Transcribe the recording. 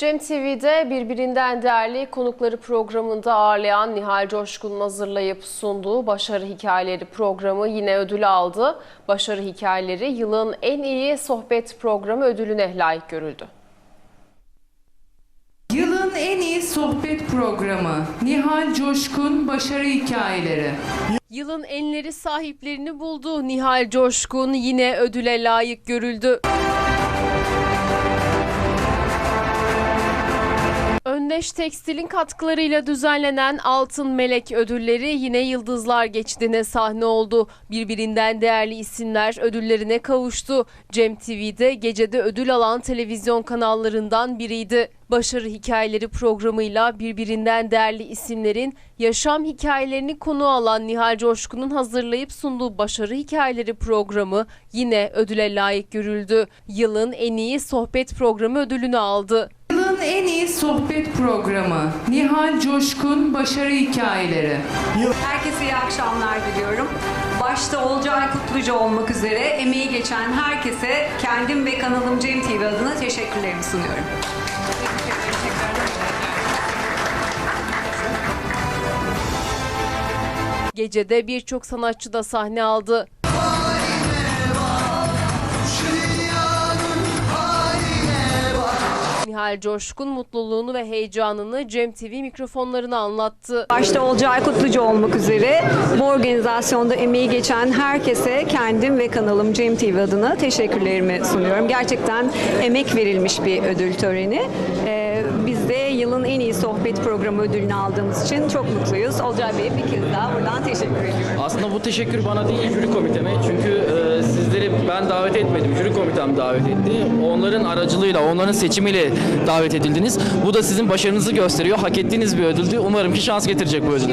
Cem TV'de birbirinden değerli konukları programında ağırlayan Nihal Coşkun'un hazırlayıp sunduğu Başarı Hikayeleri programı yine ödül aldı. Başarı Hikayeleri yılın en iyi sohbet programı ödülüne layık görüldü. Yılın en iyi sohbet programı Nihal Coşkun Başarı Hikayeleri. Yılın enleri sahiplerini buldu. Nihal Coşkun yine ödüle layık görüldü. Öndeş Tekstil'in katkılarıyla düzenlenen Altın Melek ödülleri yine Yıldızlar Geçtiğine sahne oldu. Birbirinden değerli isimler ödüllerine kavuştu. Cem TV'de gecede ödül alan televizyon kanallarından biriydi. Başarı Hikayeleri programıyla birbirinden değerli isimlerin yaşam hikayelerini konu alan Nihal Coşkun'un hazırlayıp sunduğu Başarı Hikayeleri programı yine ödüle layık görüldü. Yılın en iyi sohbet programı ödülünü aldı. Yılın en iyi sohbet programı Nihal Coşkun Başarı Hikayeleri. Herkese iyi akşamlar diliyorum. Başta Olcay Kutluca olmak üzere emeği geçen herkese kendim ve kanalım Cem TV adına teşekkürlerimi sunuyorum. Gecede birçok sanatçı da sahne aldı. Nihal Coşkun mutluluğunu ve heyecanını Cem TV mikrofonlarına anlattı. Başta Olcay Kutluca olmak üzere bu organizasyonda emeği geçen herkese kendim ve kanalım Cem TV adına teşekkürlerimi sunuyorum. Gerçekten emek verilmiş bir ödül töreni. Ee, biz de yılın en iyi sohbet programı ödülünü aldığımız için çok mutluyuz. Olcay Bey'e bir kez daha buradan teşekkür ediyorum. Aslında bu teşekkür bana değil jüri komiteme. Çünkü e, sizleri ben davet etmedim. Komitem davet etti. Onların aracılığıyla, onların seçimiyle davet edildiniz. Bu da sizin başarınızı gösteriyor. Hak ettiğiniz bir ödüldü. Umarım ki şans getirecek bu ödül.